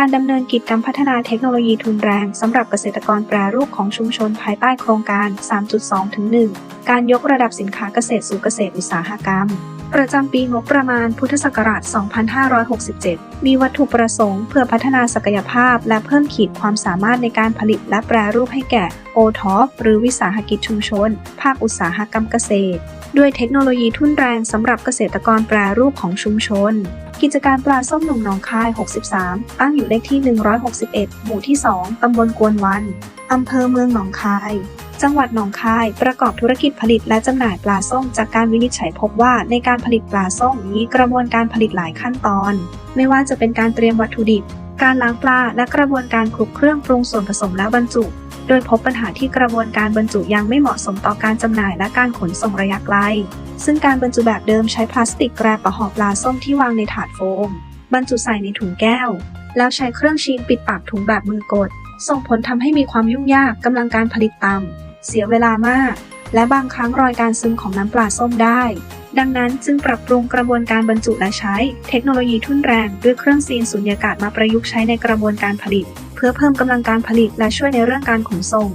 การดำเนินกิจกรรมพัฒนาเทคโนโลยีทุนแรงสำหรับเกษตรกรแปรรูปของชุมชนภายใต้โครงการ 3.2-1 การยกระดับสินค้าเกษตรสู่เกษตรอุตสาหกรรม ประจำปีงบประมาณพุทธศักราช 2567 มีวัตถุประสงค์เพื่อพัฒนาศักยภาพ และเพิ่มขีดความสามารถในการผลิตและแปรรูปให้แก่ o t o p หรือวิสาหกิจชุมชน ภาคอุตสาหกรรมเกษตร ด้วยเทคโนโลยีทุ่นแรงสำหรับเกษตรกรแปรรูปของชุมชน กิจการปลาส้มหนุ่มหนองคาย 63 ตั้งอยู่เลขที่ 161 หมู่ที่ 2 ตำบลกวนวัน อำเภอเมืองหนองคาย จังหวัดหนองคายประกอบธุรกิจผลิตและจำหน่ายปลาส้ม จากการวินิจฉัยพบว่าในการผลิตปลาส้มมีกระบวนการผลิตหลายขั้นตอน ไม่ว่าจะเป็นการเตรียมวัตถุดิบ การล้างปลาและกระบวนการคลุกเครื่องปรุงส่วนผสมและบรรจุ โดยพบปัญหาที่กระบวนการบรรจุยังไม่เหมาะสมต่อการจำหน่ายและการขนส่งระยะไกล ซึ่งการบรรจุแบบเดิมใช้พลาสติกแกรบประหอบปลาส้มที่วางในถาดโฟมบรรจุใส่ในถุงแก้ว แล้วใช้เครื่องชีนปิดปากถุงแบบมือกด ส่งผลทำให้มีความยุ่งยากกำลังการผลิตต่ำเสียเวลามาก และบางครั้งรอยการซึมของน้ำปลาส้มได้ ดังนั้นจึงปรับปรุงกระบวนการบรรจุและใช้ เทคโนโลยีทุ่นแรงด้วยเครื่องซีนสุญญากาศมาประยุกต์ใช้ในกระบวนการผลิต เพื่อเพิ่มกำลังการผลิตและช่วยในเรื่องการขนส่ง